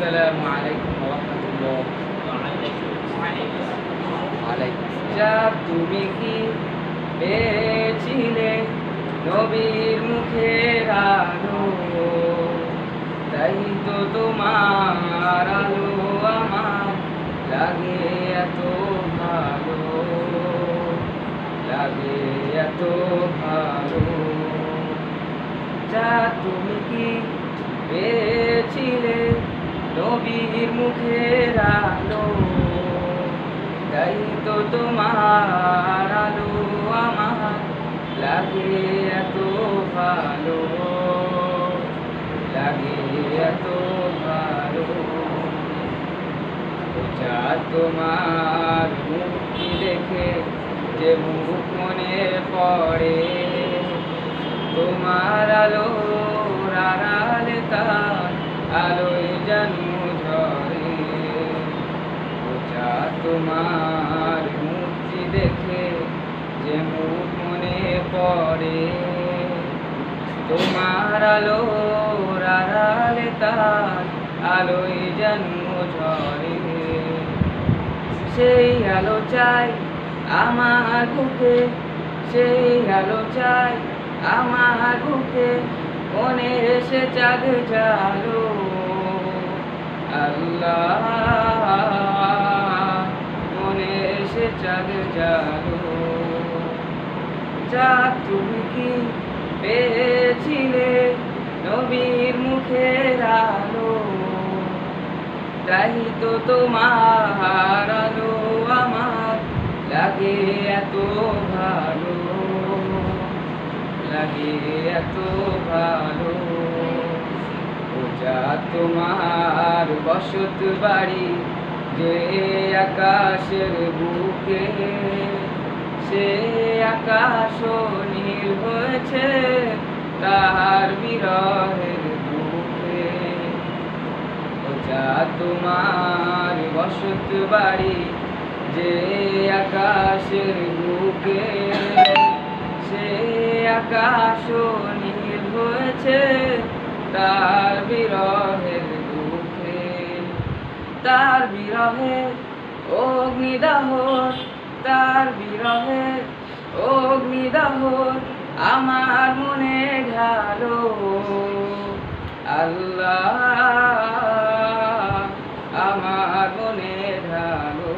আসসালামু আলাইকুম। রাহমাতুল্লাহ যা তুমি কি পেয়েছিলে নবীর মুখের আলো? তাই তো তোমার আলো আমার লাগে এত ভালো। লাগে এত ভালো। যা তুমি কি পেয়েছিলে নবীর মুখের আলো, তাই তো তোমার আলো আমার লাগে এত ভালো, লাগে এত ভালো। যা তোমার মুক্তি দেখে যে মুখ মনে পড়ে, তোমার আলো আড়ালে তার আলোয় জানু ঝরে যা তোমার মূর্তি দেখে যে মুখ মনে পড়ে, তোমার আলো আড়ালে তার আলোয় জানু ঝরে। সেই আলো চাই আমার বুকে, সেই আলো চাই আমার বুকে মনে এসে চাঁদ জালো আল্লাহ চাঁদ জালো যা তুমি কি পেয়েছিলে নবীর মুখের আলো? তাই তো তোমার আলো আমার লাগে এত ভালো। লাগে এত ভালো। যা তোমার বসত বাড়ি যে আকাশের বুকে, সে আকাশ নীল হয়েছে তাহার বিরহের দুঃখে যা তোমার বসত বাড়ি, যে আকাশের বুকে, সে আকাশ নীল হয়েছে তার বিরহের দুঃখে তার বিরহে অগ্নিদাহ তার বিরহে অগ্নিদাহ আমার মনে ঢালো। আল্লাহ আমার মনে ঢালো।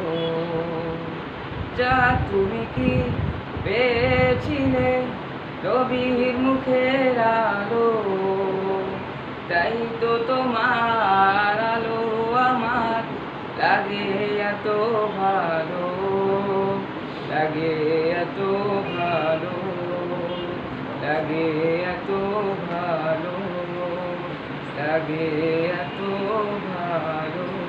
যা তুমি কি পেয়েছিলে রবির মুখের লাগে এত ভালো লাগে এত ভালো লাগে এত ভালো।